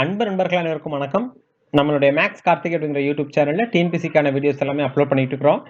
அன்பு நண்பர்கள் அனைவருக்கும் வணக்கம். நம்மளுடைய மேக்ஸ் கார்த்திக் அப்படிங்கிற யூடியூப் சேனலில் டிஎன்பிசிக்கான வீடியோஸ் எல்லாமே அப்லோட் பண்ணிட்டு இருக்கிறோம்.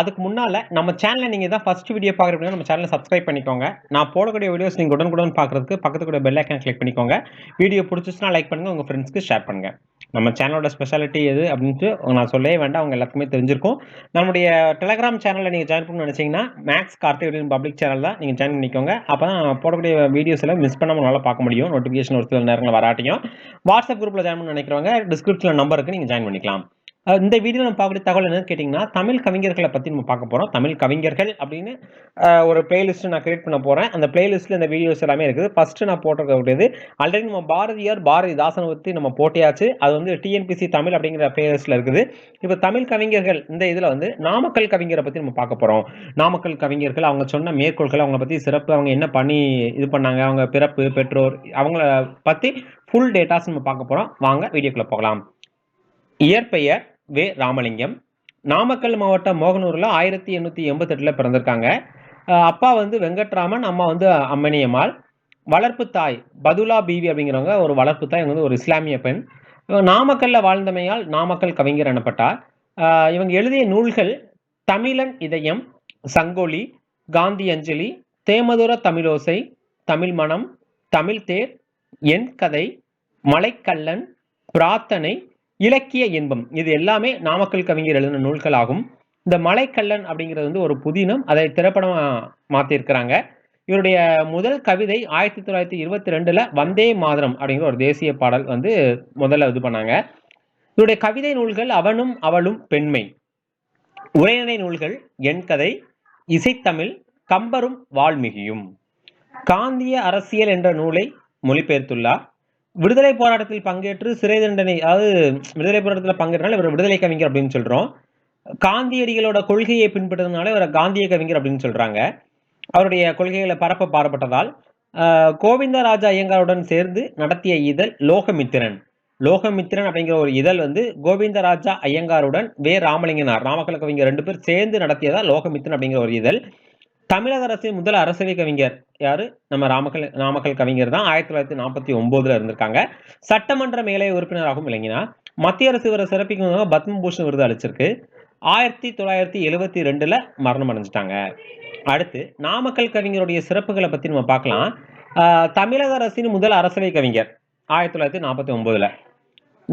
அதுக்கு முன்னால் நம்ம சேனலில் நீங்கள் தான் ஃபஸ்ட் வீடியோ பார்க்குறீங்க நம்ம சேனலை சப்ஸ்கிரைப் பண்ணிக்கோங்க. நான் போடக்கூடிய வீடியோஸ் நீங்கள் உடனுக்குடன் பார்க்குறதுக்கு பக்கத்து கூட பெல் ஐக்கன் கிளிக் பண்ணிக்கோங்க. வீடியோ பிடிச்சிச்சுன்னா லைக் பண்ணுங்கள் உங்கள் ஃப்ரெண்ட்ஸ்க்கு ஷேர் பண்ணுங்கள் நம்ம சேனலோட ஸ்பெஷாலிட்டி எது அப்படின்ட்டு நான் சொல்லவே வேண்டாம் அவங்க எல்லாருக்குமே தெரிஞ்சிருக்கும். நம்முடைய டெலகிராம் சேனலில் நீங்கள் ஜாயின் பண்ணணும்னு நினச்சிங்கன்னா மேக்ஸ் கார்த்திக் அப்படின்னு பப்ளிக் சேனல் தான் நீங்கள் ஜாயின் பண்ணிக்கோங்க. அப்போ தான் போடக்கூடிய வீடியோஸ் எல்லாம் மிஸ் பண்ணாமல் நல்லா பார்க்க முடியும். நோட்டிஃபிகேஷன் ஒரு சில நேரங்களில் வராட்டியும். வாட்ஸ்அப் குரூப்பில் ஜாயின் பண்ண நினைக்கிறவங்க டிஸ்கிரிப்ஷனில் நம்பருக்கு நீங்கள் ஜாயின் பண்ணிக்கலாம். இந்த வீடியோ நம்ம பார்க்கக்கூடிய தகவல் என்னன்னு கேட்டிங்கன்னா தமிழ் கவிஞர்களை பற்றி நம்ம பார்க்க போகிறோம் தமிழ் கவிஞர்கள் அப்படின்னு ஒரு பிளேலிஸ்ட் நான் கிரியேட் பண்ண போகிறேன் அந்த பிளேலிஸ்ட்டில் இந்த வீடியோஸ் எல்லாமே இருக்குது. ஃபஸ்ட்டு நான் போட்டிருக்கக்கூடியது ஆல்ரெடி நம்ம பாரதியார் பாரதிதாசனை பற்றி நம்ம போட்டியாச்சு. அது வந்து டிஎன்பிசி தமிழ் அப்படிங்கிற பிளேலிஸ்ட்டில் இருக்குது. இப்போ தமிழ் கவிஞர்கள் இந்த இதில் வந்து நாமக்கல் கவிஞரை பற்றி நம்ம பார்க்க போகிறோம் நாமக்கல் கவிஞர்கள் அவங்க சொன்ன மேற்கோள்கள் அவங்கள பற்றி சிறப்பு அவங்க என்ன பண்ணி இது பண்ணாங்க அவங்க பிறப்பு பெற்றோர் அவங்கள பற்றி ஃபுல் டேட்டாஸ் நம்ம பார்க்க போகிறோம் வாங்க வீடியோக்குள்ளே போகலாம். இயற்பெயர் வே ராமலிங்கம். நாமக்கல் மாவட்டம் மோகனூரில் ஆயிரத்தி எண்ணூற்றி எண்பத்தெட்டில் பிறந்திருக்காங்க. அப்பா வந்து வெங்கட்ராமன் அம்மா வந்து அம்மணியம்மாள். வளர்ப்பு தாய் பதுலா பீவி அப்படிங்கிறவங்க ஒரு வளர்ப்பு தாய் இவங்க வந்து ஒரு இஸ்லாமிய பெண். இவங்க நாமக்கல்ல வாழ்ந்தமையால் நாமக்கல் கவிஞர் எனப்பட்டார் இவங்க எழுதிய நூல்கள் தமிழன் இதயம் சங்கொலி காந்தி அஞ்சலி தேமதுர தமிழோசை தமிழ் மனம் தமிழ் தேர் என் கதை மலைக்கல்லன் பிரார்த்தனை இலக்கிய இன்பம். இது எல்லாமே நாமக்கல் கவிஞர் எழுதின நூல்கள் ஆகும் இந்த மலைக்கல்லன் அப்படிங்கிறது வந்து ஒரு புதினம். அதை திரைப்படமாக மாற்றிருக்கிறாங்க இவருடைய முதல் கவிதை ஆயிரத்தி தொள்ளாயிரத்தி இருபத்தி ரெண்டுல வந்தே மாதரம் அப்படிங்கிற ஒரு தேசிய பாடல் வந்து முதல்ல இது பண்ணாங்க. இவருடைய கவிதை நூல்கள் அவனும் அவளும் பெண்மை. உரைநடை நூல்கள் என் கதை இசைத்தமிழ் கம்பரும் வால்மீகியும். காந்திய அரசியல் என்ற நூலை மொழிபெயர்த்துள்ளார். விடுதலை போராட்டத்தில் பங்கேற்று சிறை தண்டனை அதாவது விடுதலை போராட்டத்தில் பங்கேற்றனால இவர் விடுதலை கவிஞர் அப்படின்னு சொல்கிறோம் காந்தியடிகளோட கொள்கையை பின்பற்றதுனால இவரை காந்திய கவிஞர் அப்படின்னு சொல்கிறாங்க அவருடைய கொள்கைகளை பரப்ப பாடுபட்டதால் கோவிந்தராஜா ஐயங்காருடன் சேர்ந்து நடத்திய இதழ் லோகமித்திரன். லோகமித்திரன் அப்படிங்கிற ஒரு இதழ் வந்து கோவிந்தராஜா ஐயங்காருடன் வே. ராமலிங்கனார் நாமக்கல் கவிஞர் ரெண்டு பேர் சேர்ந்து நடத்தியதா லோகமித்திரன் அப்படிங்கிற ஒரு இதழ். தமிழக அரசின் முதல் அரசியல் கவிஞர் யாரு? நம்ம ராமக்கல் நாமக்கல் கவிஞர் தான். ஆயிரத்தி தொள்ளாயிரத்தி நாற்பத்தி ஒன்பதுல இருந்திருக்காங்க. சட்டமன்ற மேலை உறுப்பினராகவும் விளங்கினார். மத்திய அரசு இவரை சிறப்பிக்கும் பத்மபூஷன் விருது அளிச்சிருக்கு. ஆயிரத்தி தொள்ளாயிரத்தி எழுவத்தி ரெண்டுல மரணம் அடைஞ்சிட்டாங்க. அடுத்து நாமக்கல் கவிஞருடைய சிறப்புகளை பத்தி நம்ம பார்க்கலாம். தமிழக அரசின் முதல் அரசவை கவிஞர் ஆயிரத்தி தொள்ளாயிரத்தி நாற்பத்தி ஒன்பதுல.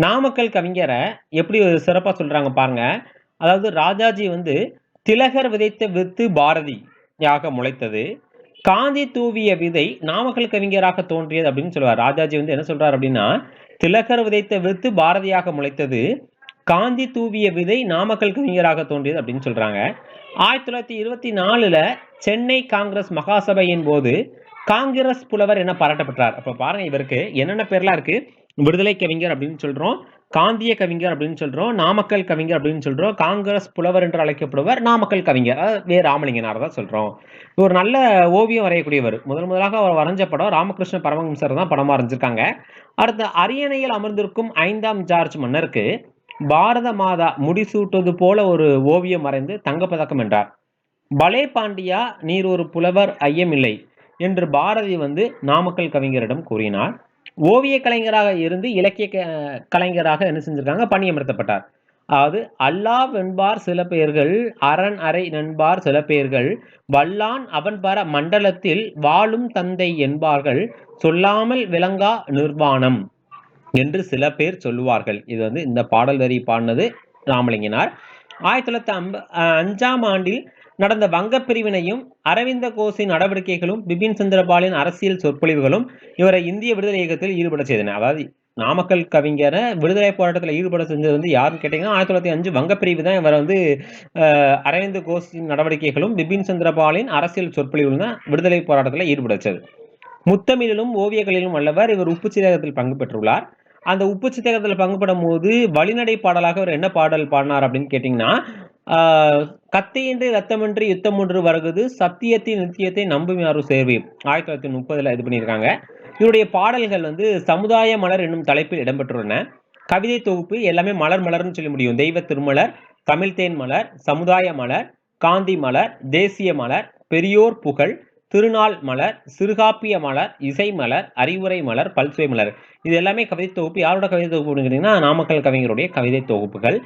நாமக்கல் கவிஞரை எப்படி ஒரு சிறப்பாக சொல்றாங்க பாருங்க. அதாவது ராஜாஜி வந்து திலகர் விதைத்த வித்து பாரதி. யாக முளைத்தது. காந்தி தூவிய விதை நாமக்கல் கவிஞராக தோன்றியது அப்படின்னு சொல்லுவார். ராஜாஜி வந்து என்ன சொல்றாரு அப்படின்னா திலகர் விதைத்த வித்து பாரதியாக முளைத்தது காந்தி தூவிய விதை நாமக்கல் கவிஞராக தோன்றியது அப்படின்னு சொல்றாங்க. ஆயிரத்தி தொள்ளாயிரத்தி இருபத்தி நாலுல சென்னை காங்கிரஸ் மகாசபையின் போது காங்கிரஸ் புலவர் என பாராட்டப்பட்டார் அப்ப பாருங்க இவருக்கு என்னென்ன பேர்லாம் இருக்கு? விடுதலை கவிஞர் அப்படின்னு சொல்றோம். காந்திய கவிஞர் அப்படின்னு சொல்றோம் நாமக்கல் கவிஞர் அப்படின்னு சொல்றோம் காங்கிரஸ் புலவர் என்று அழைக்கப்படுவர் நாமக்கல் கவிஞர். அதாவது வே ராமலிங்கனார் தான் சொல்றோம். ஒரு நல்ல ஓவியம் வரையக்கூடியவர். முதல் முதலாக அவர் வரைஞ்ச படம் ராமகிருஷ்ண பரமஹம்சர் தான் படமாக வரைஞ்சிருக்காங்க. அடுத்த அரியணையில் அமர்ந்திருக்கும் ஐந்தாம் ஜார்ஜ் மன்னருக்கு பாரத மாதா முடிசூட்டுவது போல ஒரு ஓவியம் வரைந்து தங்கப்பதக்கம் வென்றார். பலே பாண்டியா நீர் ஒரு புலவர் ஐயமில்லை என்று பாரதி வந்து நாமக்கல் கவிஞரிடம் கூறினார். ஓவிய கலைஞராக இருந்து இலக்கிய க- கலைஞராக என்ன செஞ்சிருக்காங்க? பணியமர்த்தப்பட்டார். அதாவது அல்லாஹ் வெண்பார் சில பெயர்கள் அரண் அறை நண்பார் சில பெயர்கள் வல்லான் அவன் பர மண்டலத்தில் வாழும் தந்தை என்பார்கள் சொல்லாமல் விளங்கா நிர்வாணம் என்று சில பேர் சொல்லுவார்கள். இது வந்து இந்த பாடல் வரி பாடினது ராமலிங்கனார். ஆயிரத்தி தொள்ளாயிரத்தி அம்ப அஞ்சாம் ஆண்டில் நடந்த வங்கப் பிரிவினையும் அரவிந்த கோஷின் நடவடிக்கைகளும் பிபின் சந்திரபாலின் அரசியல் சொற்பொழிவுகளும் இவரை இந்திய விடுதலை இயக்கத்தில் ஈடுபட செய்தன. அதாவது நாமக்கல் கவிஞரை விடுதலை போராட்டத்தில் ஈடுபட செஞ்சது வந்து யாருன்னு கேட்டிங்கன்னா ஆயிரத்தி தொள்ளாயிரத்தி அஞ்சு வங்கப்பிரிவு தான் இவரை வந்து அஹ், அரவிந்த் கோஷின் நடவடிக்கைகளும் பிபின் சந்திரபாலின் அரசியல் சொற்பொழிவுகளும் தான் விடுதலை போராட்டத்தில் ஈடுபட வச்சது முத்தமிழிலும் ஓவியங்களிலும் வல்லவர் இவர் உப்பு சிதகத்தில் பங்கு பெற்றுள்ளார். அந்த உப்பு சித்தகத்தில் பங்குபடும் போது வழிநடை பாடலாக அவர் என்ன பாடல் பாடினார் அப்படின்னு கேட்டிங்கன்னா கத்தியின்றி ரத்தமின்றி யுத்தம் ஒன்று வருகுது சத்தியத்தின் நித்தியத்தை நம்பும் யாரும் சேர்வி ஆயிரத்தி தொள்ளாயிரத்தி முப்பதுல இது பண்ணியிருக்காங்க. இவருடைய பாடல்கள் வந்து சமுதாய மலர் என்னும் தலைப்பில் இடம்பெற்றுள்ளன. கவிதை தொகுப்பு எல்லாமே மலர் மலர்னு சொல்ல முடியும். தெய்வ திருமலர் தமிழ்தேன் மலர் சமுதாய மலர் காந்தி மலர் தேசிய மலர் பெரியோர் புகழ் திருநாள் மலர் சிறுகாப்பிய மலர் இசை மலர் அறிவுரை மலர் பல்சுவை மலர். இது எல்லாமே கவிதை தொகுப்பு. யாரோட கவிதை தொகுப்பு கேட்டீங்கன்னா நாமக்கல் கவிஞருடைய கவிதை தொகுப்புகள்.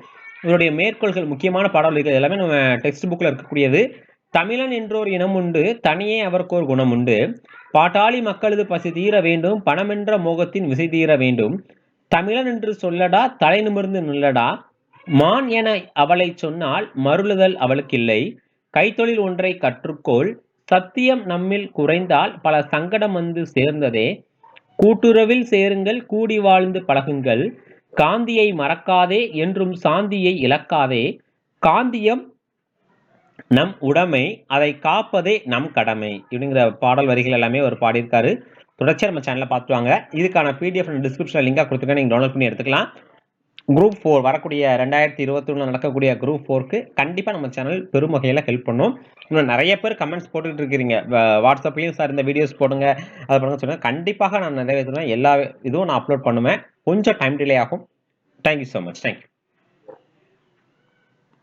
இதனுடைய மேற்கோள்கள் முக்கியமான பாடல்கள் எல்லாமே நம்ம டெக்ஸ்ட் புக்கில் இருக்கக்கூடியது. தமிழன் என்றோர் இனம் உண்டு தனியே அவர்க்கோர் குணம் உண்டு. பாட்டாளி மக்களது பசி தீர வேண்டும் பணமென்ற மோகத்தின் விசை தீர வேண்டும். தமிழன் என்று சொல்லடா தலை நிமிர்ந்து நில்லடா. மான் என அவளை சொன்னால் மருளுதல் அவளுக்கில்லை. கைத்தொழில் ஒன்றை கற்றுக்கோள் சத்தியம் நம்மில் குறைந்தால் பல சங்கடம் வந்து சேர்ந்ததே. கூட்டுறவில் சேருங்கள் கூடி வாழ்ந்து பழகுங்கள். காந்தியை மறக்காதே என்றும் சாந்தியை இழக்காதே. காந்தியம் நம் உடைமை அதை காப்பதே நம் கடமை இப்படிங்கிற பாடல் வரிகள் எல்லாமே அவர் பாடியிருக்காரு. தொடர்ச்சியாக நம்ம சேனலில் பார்த்துவாங்க இதுக்கான பிடிஎஃப் டிஸ்கிரிப்ஷனில் லிங்காக கொடுத்துருக்கேன். நீங்கள் டவுன்லோட் பண்ணி எடுத்துக்கலாம். குரூப் ஃபோர் வரக்கூடிய ரெண்டாயிரத்தி இருபத்தொன்னில் நடக்கக்கூடிய குரூப் ஃபோருக்கு கண்டிப்பாக நம்ம சேனல் பெரும் வகையில் ஹெல்ப் பண்ணும். இன்னும் நிறைய பேர் கமெண்ட்ஸ் போட்டுக்கிட்டு இருக்கிறீங்க. வ- வாட்ஸ்அப்லேயும் சார் இந்த வீடியோஸ் போடுங்க. அதை பண்ணுங்க சொல்லுங்கள் கண்டிப்பாக நான் நிறைவேற்றுவேன். எல்லா இதுவும் நான் அப்லோட் பண்ணுவேன். கொஞ்சம் டைம் டிலே ஆகும். Thank you so much thank you